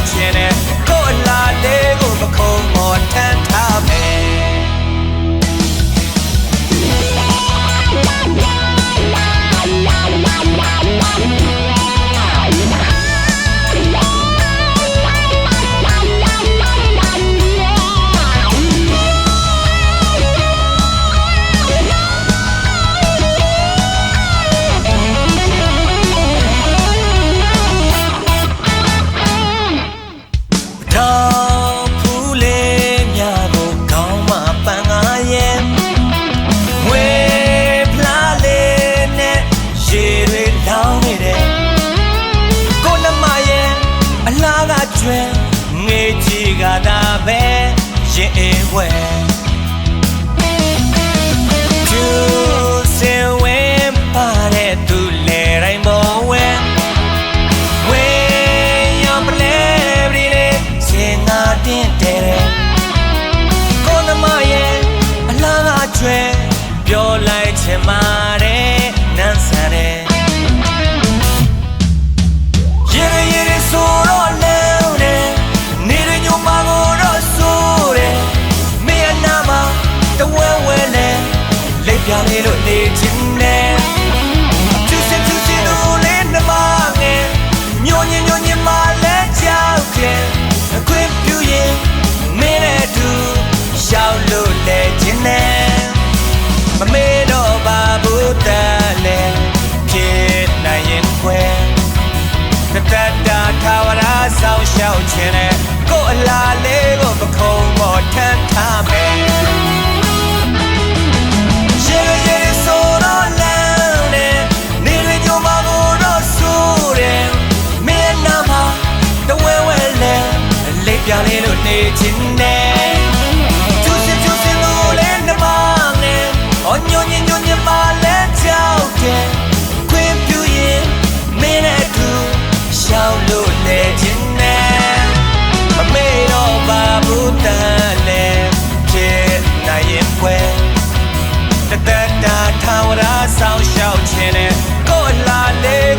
emotion ရွယ်ငေးချီကသာပဲရင်အွယ် တတတာထာဝရဆောင်ရှောက်ခြင်းနဲ့ကိုယ်အလားလေးကိုပခုံးပေါ်ထမ်းထားမယ် ချင်တယ်ကိုအလားလေး